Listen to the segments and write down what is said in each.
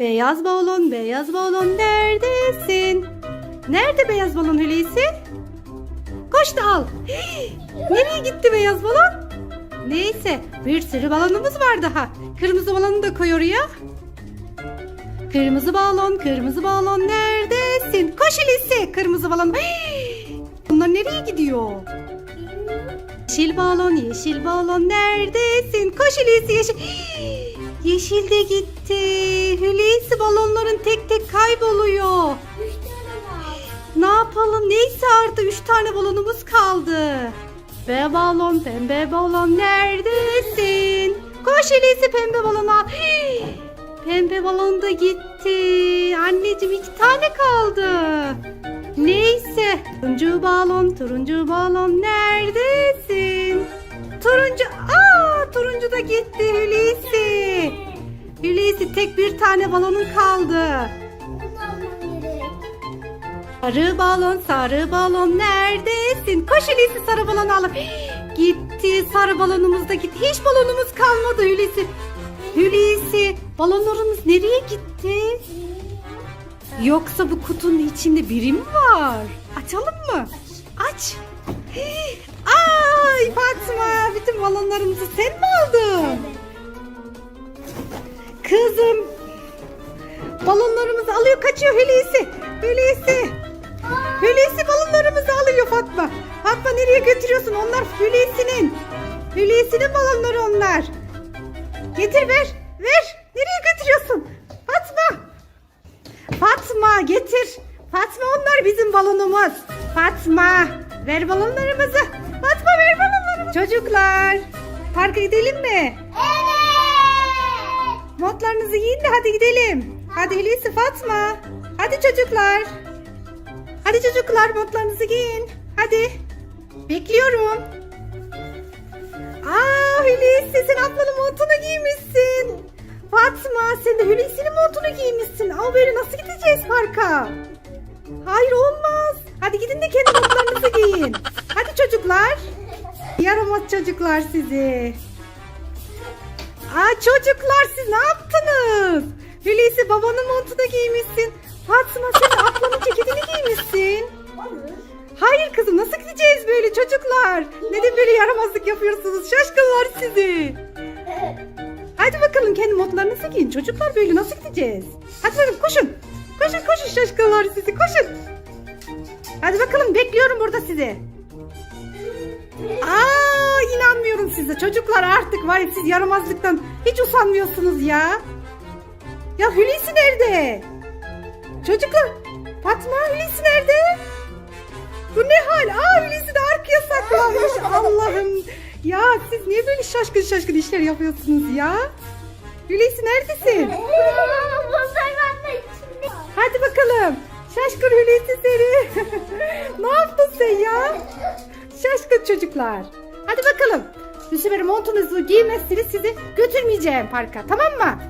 Beyaz balon, beyaz balon neredesin? Nerede beyaz balon Hulusi? Koş da al. Nereye gitti beyaz balon? Neyse bir sürü balonumuz var daha. Kırmızı balonu da koy oraya. Kırmızı balon, kırmızı balon neredesin? Koş Hulusi, kırmızı balon. Bunlar nereye gidiyor? Yeşil balon, yeşil balon neredesin? Koş Hulusi yeşil. Yeşil de gitti. Hulusi balonların tek tek kayboluyor. Üç tane var. Ne yapalım? Neyse artık üç tane balonumuz kaldı. Pembe balon, pembe balon neredesin? Koş Hulusi pembe balon al. Pembe balon da gitti. Anneciğim iki tane kaldı. Neyse. Turuncu balon, turuncu balon neredesin? Turuncu, aa turuncu da gitti Hulusi. Tek bir tane balonun kaldı. Sarı balon, sarı balon neredesin? Koş Hulusi sarı balonu alıp. Gitti sarı balonumuz da gitti. Hiç balonumuz kalmadı Hulusi. Hulusi balonlarımız nereye gitti? Yoksa bu kutunun içinde biri mi var? Açalım mı? Aç. Ay Fatma bütün balonlarımızı sen mi aldın? Kızım balonlarımızı alıyor kaçıyor Hulusi. Hulusi. Hulusi balonlarımızı alıyor Fatma. Fatma nereye götürüyorsun? Onlar Hulusi'nin. Hulusi'nin balonları onlar. Getir ver. Ver. Nereye götürüyorsun? Fatma. Fatma getir. Fatma onlar bizim balonumuz. Fatma ver balonlarımızı. Fatma ver balonlarımızı. Çocuklar parka gidelim mi? Evet. Montlarınızı giyin de hadi gidelim. Hadi Hulusi Fatma. Hadi çocuklar. Hadi çocuklar montlarınızı giyin. Hadi. Bekliyorum. Aa Hulusi sen ablanın montunu giymişsin. Fatma sen de Hulusi'nin montunu giymişsin. Aa böyle nasıl gideceğiz parka? Hayır olmaz. Hadi gidin de kendi montlarınızı giyin. Hadi çocuklar. Yaramaz çocuklar sizi. Aa çocuklar siz ne yaptınız? Hulusi babanın montunu giymişsin. Fatma sen ablanın ceketini giymişsin. Hayır kızım nasıl gideceğiz böyle çocuklar? Neden böyle yaramazlık yapıyorsunuz? Şaşkınlar sizi. Hadi bakalım kendi montlarınızı giyin. Çocuklar böyle nasıl gideceğiz? Hadi bakalım koşun. Koşun koşun şaşkınlar sizi koşun. Hadi bakalım bekliyorum burada sizi. Aa inanmıyorum size. Çocuklar artık var ya siz yaramazlıktan hiç usanmıyorsunuz ya. Ya Hulusi nerede? Çocuklar Fatma Hulusi nerede? Bu ne hal? Aa Hulusi de arkaya saklanmış. Allah'ım. Ya siz niye böyle şaşkın şaşkın işler yapıyorsunuz ya? Hulusi neredesin? Hadi bakalım. Şaşkın Hulusi seni. ne yaptın sen ya? Şaşkın çocuklar. Hadi bakalım. Bu sefer montunuzu giymezseniz sizi götürmeyeceğim parka. Tamam mı?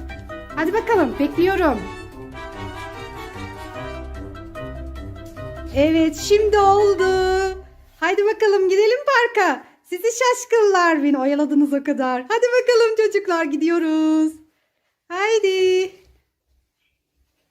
Hadi bakalım. Bekliyorum. Evet şimdi oldu. Hadi bakalım gidelim parka. Sizi şaşkınlar beni oyaladınız o kadar. Hadi bakalım çocuklar gidiyoruz. Haydi.